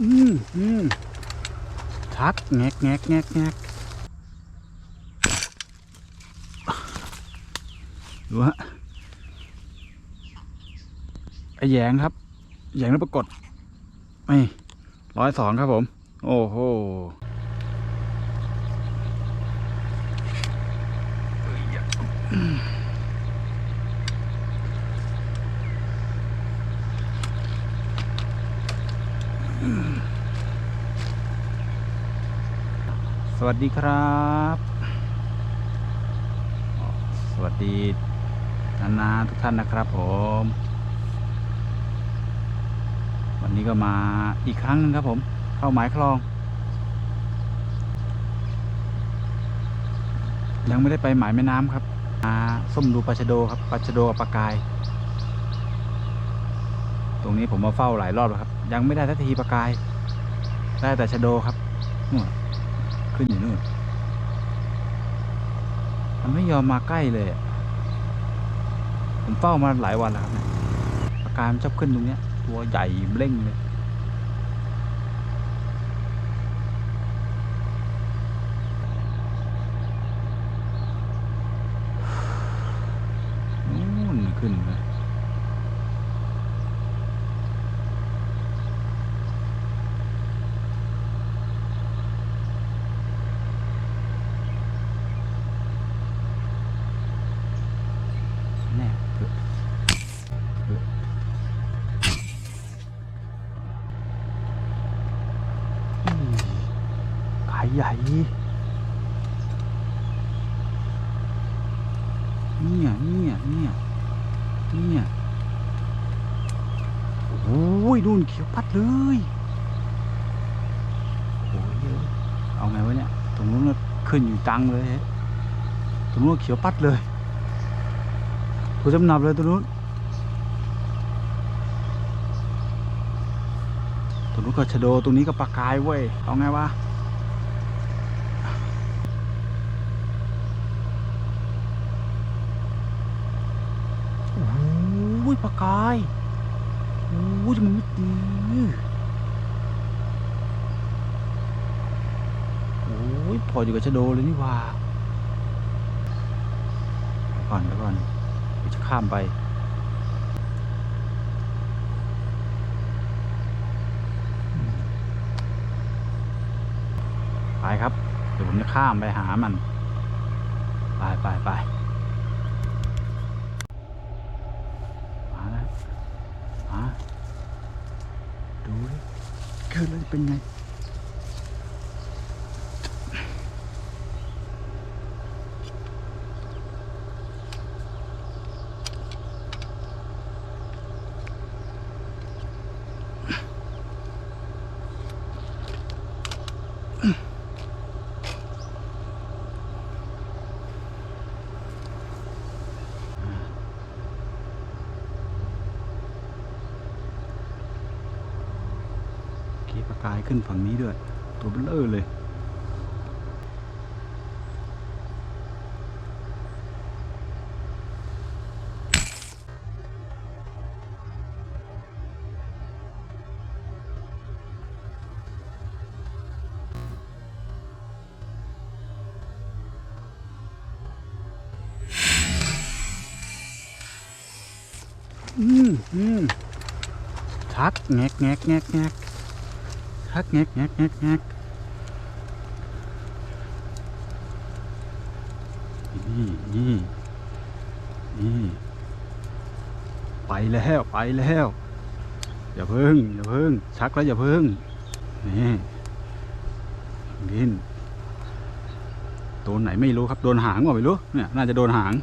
อืมอืมชักแงกแงกแงกแงกดูฮะไอแหยงครับแหยงแล้วปรากฏไม่ร้อยสองครับผม โอ้โห สวัสดีครับ สวัสดีนานาทุกท่านนะครับผม วันนี้ก็มาอีกครั้งหนึงครับผม เข้าหมายคลอง ยังไม่ได้ไปหมายแม่น้ำครับมาส้มดูปลาชะโดครับปลาชะโดกับปลากาย ตรงนี้ผมมาเฝ้าหลายรอบแล้วครับ ยังไม่ได้ทัศทีประกาย ได้แต่ชะโดครับนู่นขึ้นอยู่นู่น มันไม่ยอมมาใกล้เลย ผมเฝ้ามาหลายวันแล้วครับปลากายมันชอบขึ้นตรงเนี้ย ตัวใหญ่เบล่งเลย นู่นขึ้นนะแน่เถอะเถอะอืมขายใหญ่ เนี่ยเนี่ยเนี่ยเนี่ยโอ้ยนู่นเขียวพัดเลยโอ้ยเอาไงวะเนี่ยตรงนู้นขึ้นอยู่ตังเลยตรงนู้นเขียวปัดเลยตัวจำนับเลยตรงนู้นตรงนู้นก็ชะโดตรงนี้ก็ปลากายเว้ยเอาไงวะ โอ้ ยปลากายโอ้ยมันไม่ดีโอ้ยพออยู่กับชะโดเลยนี่ว่าก่อนเดี๋ยวก่อนเดี๋ยวจะข้ามไปไปครับ เดี๋ยวผมจะข้ามไปหามัน ไปไปไป มาแล้วมาดูดิ ขึ้นแล้วจะเป็นไงกีปลากาย ขึ้นฝั่งนี้ด้วย ตัวเบลอเลย อืมอืมชักแงกแงกแงกแงก ชักแงกแงกแงกแงกนี่นี่นี่ไปแล้วไปแล้วอย่าเพิ่งอย่าเพิ่งชักแล้วอย่าเพิ่งนี่ดินโดนไหนไม่รู้ครับโดนหางว่าไม่รู้เนี่ยน่าจะโดนหาง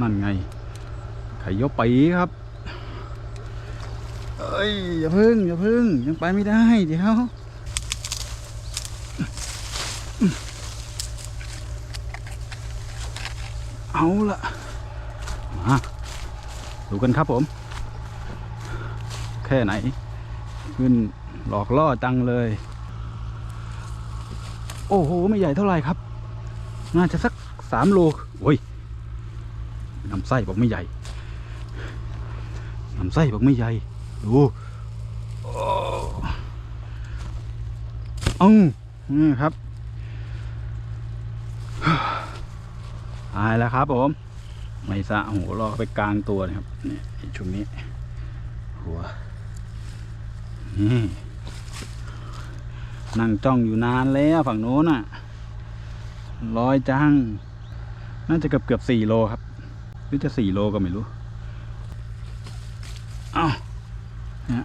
นั่นไงข่ยกปีครับ ยอย่าพึ่งอย่าพึ่งยังไปไม่ได้เดี๋ยวเอาละมาดูกันครับผม แค่ไหน ขึ้นหลอกล่อจังเลย โอ้โห ไม่ใหญ่เท่าไหร่ครับ น่าจะสักสามโลโอ้ยลำไส้บอกไม่ใหญ่ลำไส้บอกไม่ใหญ่ ดูอ้เอ้านี่ครับ ตายแล้วครับผม ไม่สะหัวลอกไปกลางตัวนะครับนี่ช่วงนี้ หัว นี่นั่งจ้องอยู่นานแล้วฝั่งโน้นอะลอยจัง น่าจะเกือบเกือบสี่โลครับ หรือจะสี่โลก็ไม่รู้เอ้านี่ย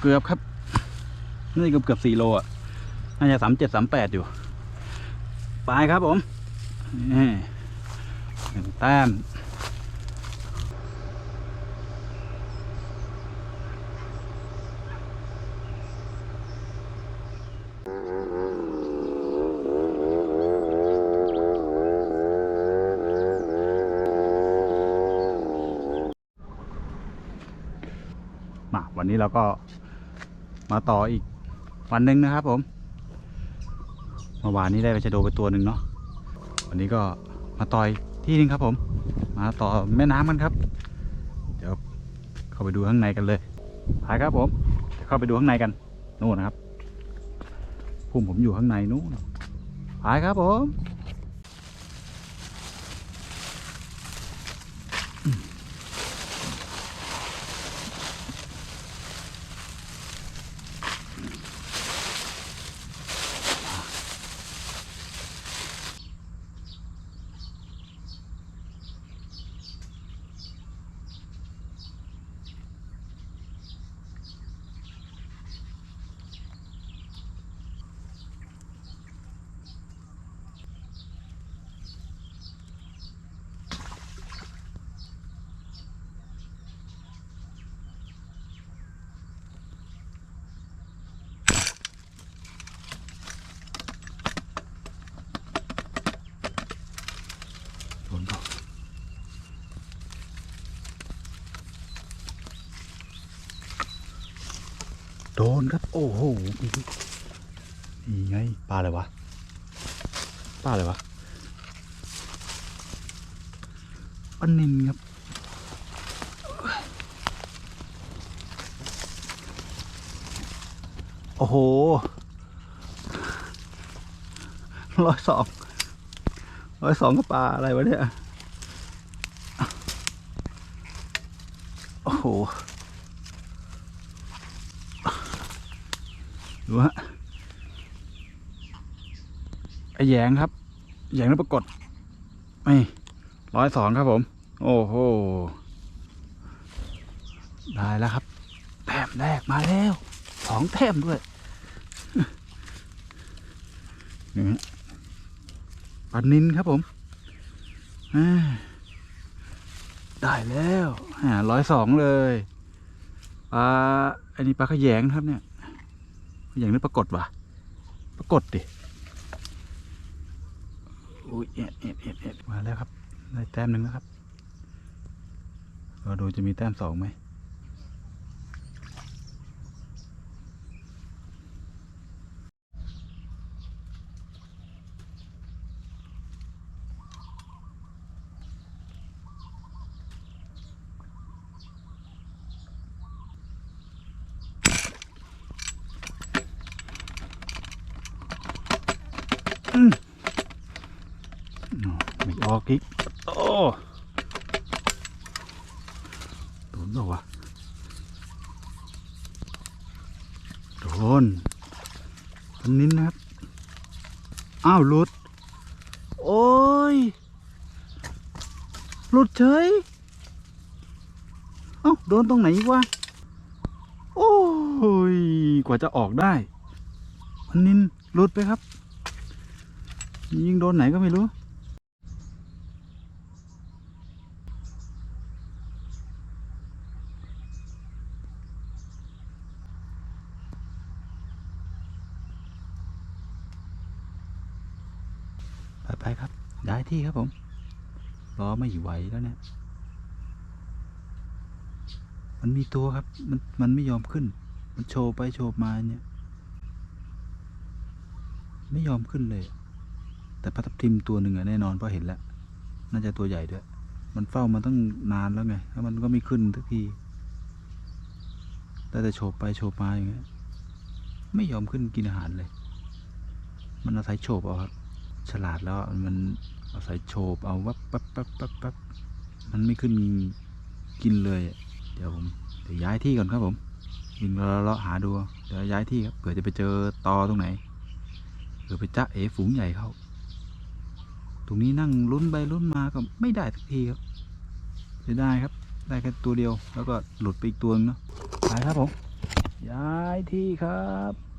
เกือบครับ นี่เกือบเกือบสี่โลอะ น่าจะสามเจ็ดสามแปดอยู่ ไปครับผมนี่หนึ่งแต้มมาวันนี้เราก็ มาต่ออีกวันหนึ่งนะครับผมเมื่อวานนี้ได้ไปชะโดไปตัวหนึ่งเนาะวันนี้ก็มาต่อยที่หนึงครับผม มาต่อแม่น้ำกันครับ เดี๋ยวเข้าไปดูข้างในกันเลยไปครับผมเดี๋ยวเข้าไปดูข้างในกันนู่นนะครับพุ่มผมอยู่ข้างในนู่นไปครับผม ดนครับ โอ้โหนี่ไงปลาอะไรวะปลาอะไรวะปลานินครับโอ้โหร้อยสองร้อยสองก็ปลาอะไรวะเนี่ย โอ้โห ดูฮะไอแยงครับแยงแล้วปรากฏไม่ร้อยสองครับผม โอ้โหได้แล้วครับ แต้มแรกมาแล้วสองแต้มด้วยนี่ปลานินครับผมได้แล้วร้อยสองเลยปลาอันนี้ปลาขยงครับเนี่ย ย่างนี้ปรากฏว่ะปรากฏดิอุ้ยเอ็ดเอ็ดเอ็ดเอ็ดมาแล้วครับ ได้แต้มหนึ่งนะครับเราดูจะมีแต้มสองไหม อ๋ ออกอีกโอ้โดนเปล่าวะโดนตรงนี้นะครับ อ้าวหลุด โอ้ยหลุดเฉย เอ้าโดนตรงไหนวะ โอ้ย กว่าจะออกได้พันนินหลุดไปครับ ยิงโดนไหนก็ไม่รู้ ไปไปครับย้ายที่ครับผมรอไม่ไหวแล้วเนี่ยมันมีตัวครับ มันมันไม่ยอมขึ้น มันโชว์ไปโชว์มาเนี่ย ไม่ยอมขึ้นเลย แต่ปลาทับทิมตัวหนึ่งอะแน่นอนเพราะเห็นแล้ว น่าจะตัวใหญ่ด้วย มันเฝ้ามาตั้งนานแล้วไงแล้วมันก็ไม่ขึ้นทุกทีได้แต่โฉบไปโฉบมาอย่างเงี้ย ไม่ยอมขึ้นกินอาหารเลย มันอาศัยโฉบเอาครับ ฉลาดแล้วมันอาศัยโฉบเอาวับปั๊บปั๊บปั๊บปั๊บมันไม่ขึ้นกินเลย เดี๋ยวผมเดี๋ยวย้ายที่ก่อนครับผมวิ่งเลาะหาดูเดี๋ยวย้ายที่ครับเผื่อจะไปเจอตอตรงไหนเผื่อไปจ้าเอฝูงใหญ่เขาตรงนี้นั่งลุ้นไปลุ้นมาก็ไม่ได้สักทีครับเสียดายครับ ได้แค่ตัวเดียวแล้วก็หลุดไปอีกตัวนึงเนาะไปครับผมย้ายที่ครับ